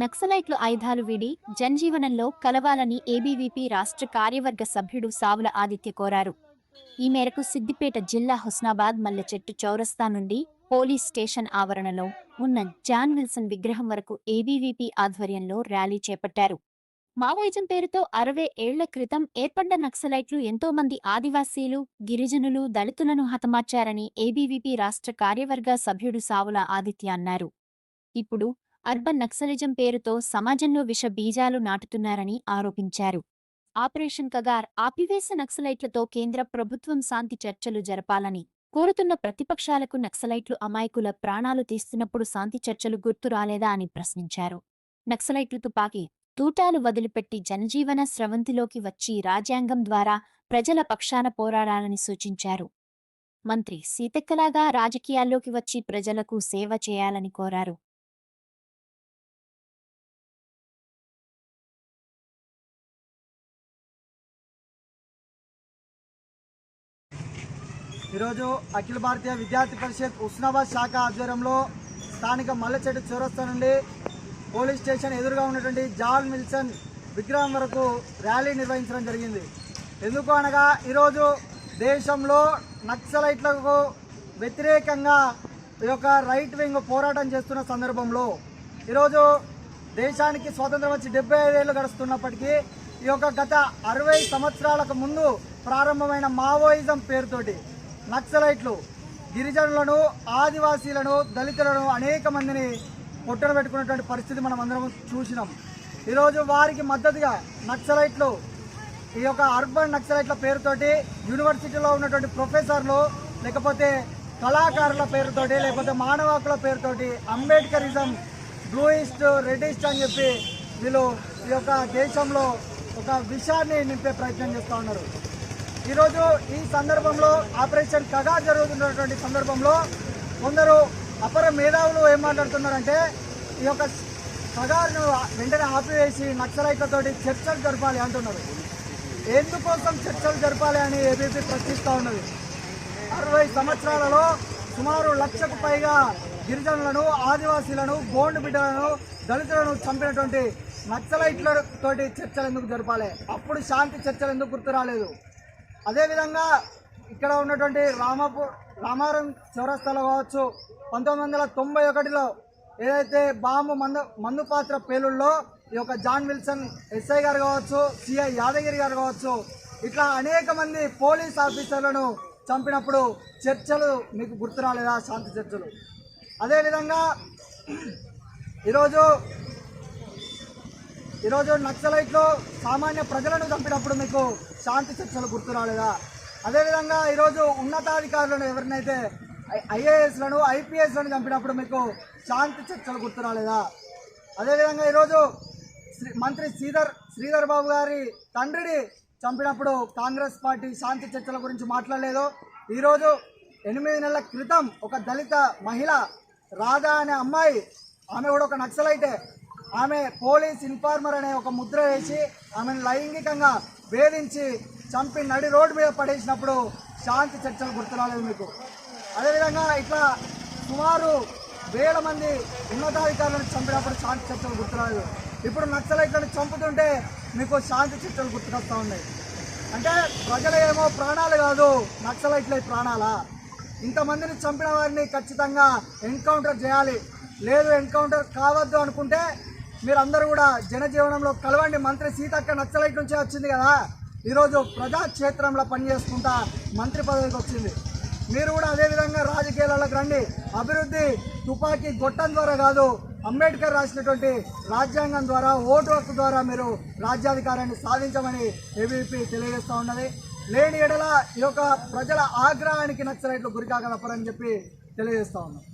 నక్సలైట్లు ఆయుధాలు వీడి జనజీవనంలో కలవాలని ఏబీవీపీ రాష్ట్ర కార్యవర్గ సభ్యుడు సావుల ఆదిత్య కోరారు. ఈ మేరకు సిద్దిపేట జిల్లా హుస్నాబాద్ మల్లెచెట్టు చౌరస్తా నుండి పోలీస్ స్టేషన్ ఆవరణలో ఉన్న జాన్ విల్సన్ విగ్రహం వరకు ఏబీవీపీ ఆధ్వర్యంలో ర్యాలీ చేపట్టారు. మావోయిజం పేరుతో అరవై ఏళ్ళ క్రితం ఏర్పడ్డ నక్సలైట్లు ఎంతో మంది ఆదివాసీలు గిరిజనులు దళితులను హతమార్చారని ఏబీవీపీ రాష్ట్ర కార్యవర్గ సభ్యుడు సావుల ఆదిత్య అన్నారు. ఇప్పుడు అర్బన్ నక్సలిజం పేరుతో సమాజంలో విష బీజాలు నాటుతున్నారని ఆరోపించారు. ఆపరేషన్ కగార్ ఆపివేశ నక్సలైట్లతో కేంద్ర ప్రభుత్వం శాంతి చర్చలు జరపాలని కోరుతున్న ప్రతిపక్షాలకు నక్సలైట్లు అమాయకుల ప్రాణాలు తీస్తున్నప్పుడు శాంతి చర్చలు గుర్తు రాలేదా అని ప్రశ్నించారు. నక్సలైట్లు తుపాకీ తూటాలు వదిలిపెట్టి జనజీవన స్రవంతిలోకి వచ్చి రాజ్యాంగం ద్వారా ప్రజల పక్షాన పోరాడాలని సూచించారు. మంత్రి సీతక్కలాగా రాజకీయాల్లోకి వచ్చి ప్రజలకు సేవ చేయాలని కోరారు. ఈరోజు అఖిల భారతీయ విద్యార్థి పరిషత్ ఉస్నాబాద్ శాఖ ఆధ్వర్యంలో స్థానిక మల్లచెట్టు చౌరస్తా నుండి పోలీస్ స్టేషన్ ఎదురుగా ఉన్నటువంటి జాన్ మిల్సన్ విగ్రహం వరకు ర్యాలీ నిర్వహించడం జరిగింది. ఎందుకు అనగా ఈరోజు దేశంలో నక్సలైట్లకు వ్యతిరేకంగా ఈ యొక్క రైట్ వింగ్ పోరాటం చేస్తున్న సందర్భంలో ఈరోజు దేశానికి స్వాతంత్రం వచ్చి డెబ్బై ఐదేళ్ళు గడుస్తున్నప్పటికీ ఈ యొక్క గత అరవై సంవత్సరాలకు ముందు ప్రారంభమైన మావోయిజం పేరుతోటి నక్సలైట్లు గిరిజనులను ఆదివాసీలను దళితులను అనేక మందిని పొట్టన పెట్టుకున్నటువంటి పరిస్థితి మనం అందరం చూసినాం. ఈరోజు వారికి మద్దతుగా నక్సలైట్లు ఈ యొక్క అర్బన్ నక్సలైట్ల పేరుతోటి యూనివర్సిటీలో ఉన్నటువంటి ప్రొఫెసర్లు లేకపోతే కళాకారుల పేరుతోటి లేకపోతే మానవ హక్కుల పేరుతోటి అంబేద్కరిజం బ్లూయిస్ట్ రెడ్డిస్ట్ అని చెప్పి వీళ్ళు ఈ యొక్క దేశంలో ఒక విషయాన్ని నింపే ప్రయత్నం చేస్తూ ఉన్నారు. ఈరోజు ఈ సందర్భంలో ఆపరేషన్ కగా జరుగుతున్నటువంటి సందర్భంలో కొందరు అపర మేధావులు ఏం మాట్లాడుతున్నారంటే ఈ యొక్క కగారును వెంటనే ఆపివేసి నక్సలైట్లతోటి చర్చలు జరపాలి అంటున్నారు. ఎందుకోసం చర్చలు జరపాలి అని ఏబీపీ ప్రశ్నిస్తూ ఉన్నది? అరవై సంవత్సరాలలో సుమారు లక్షకు పైగా గిరిజనులను ఆదివాసీలను గోండు బిడ్డలను దళితులను చంపినటువంటి నక్సలైట్లతోటి చర్చలు ఎందుకు జరపాలి? అప్పుడు శాంతి చర్చలు ఎందుకు గుర్తు రాలేదు అదేవిధంగా ఇక్కడ ఉన్నటువంటి రామపు రామారం చౌరస్తాలో కావచ్చు పంతొమ్మిది వందల తొంభై ఒకటిలో ఏదైతే బాంబు మందు మందు పాత్ర పేలుల్లో ఈ యొక్క జాన్ విల్సన్ ఎస్ఐ గారు కావచ్చు సిఐ యాదగిరి గారు కావచ్చు ఇట్లా అనేక మంది పోలీస్ ఆఫీసర్లను చంపినప్పుడు చర్చలు మీకు గుర్తు రాలేదా శాంతి చర్చలు? అదేవిధంగా ఈరోజు ఈరోజు నక్సలైట్లో సామాన్య ప్రజలను చంపినప్పుడు మీకు శాంతి చర్చలు గుర్తు రాలేదా అదేవిధంగా ఈరోజు ఉన్నతాధికారులను ఎవరినైతే ఐఏఎస్లను ఐపీఎస్లను చంపినప్పుడు మీకు శాంతి చర్చలు గుర్తు రాలేదా అదేవిధంగా ఈరోజు శ్రీ మంత్రి శ్రీధర్ శ్రీధర్ బాబు గారి తండ్రిని చంపినప్పుడు కాంగ్రెస్ పార్టీ శాంతి చర్చల గురించి మాట్లాడలేదు. ఈరోజు ఎనిమిది నెలల క్రితం ఒక దళిత మహిళ రాధా అనే అమ్మాయి ఆమె కూడా ఒక నక్సలైటే. ఆమె పోలీస్ ఇన్ఫార్మర్ అనే ఒక ముద్ర వేసి ఆమెను లైంగికంగా వేధించి చంపి నడి రోడ్డు మీద పడేసినప్పుడు శాంతి చర్చలు గుర్తురాలేదు మీకు. అదేవిధంగా ఇట్లా సుమారు వేల మంది ఉన్నతాధికారులను చంపినప్పుడు శాంతి చర్చలు గుర్తురాలేదు. ఇప్పుడు నక్సలైట్లను చంపుతుంటే మీకు శాంతి చర్చలు గుర్తుకొస్తూ ఉన్నాయి. అంటే ప్రజలేమో ప్రాణాలు కాదు నక్సలైట్లే ప్రాణాలా? ఇంతమందిని చంపిన వారిని ఖచ్చితంగా ఎన్కౌంటర్ చేయాలి. లేదు ఎన్కౌంటర్ కావద్దు అనుకుంటే మీరందరూ కూడా జనజీవనంలో కలవండి. మంత్రి సీతక్క నచ్చలైట్ నుంచే వచ్చింది కదా. ఈరోజు ప్రజాక్షేత్రంలో పనిచేసుకుంటా మంత్రి పదవికి వచ్చింది. మీరు కూడా అదేవిధంగా రాజకీయాలకు రండి. అభివృద్ధి తుపాకీ గొట్టం ద్వారా కాదు అంబేద్కర్ రాసినటువంటి రాజ్యాంగం ద్వారా ఓటు హక్కు ద్వారా మీరు రాజ్యాధికారాన్ని సాధించమని ఏబీపీ తెలియజేస్తూ ఉన్నది. లేని ఎడల ఈ యొక్క ప్రజల ఆగ్రహానికి నక్సలైట్లు గురికాక తప్పరని చెప్పి తెలియజేస్తా ఉన్నాం.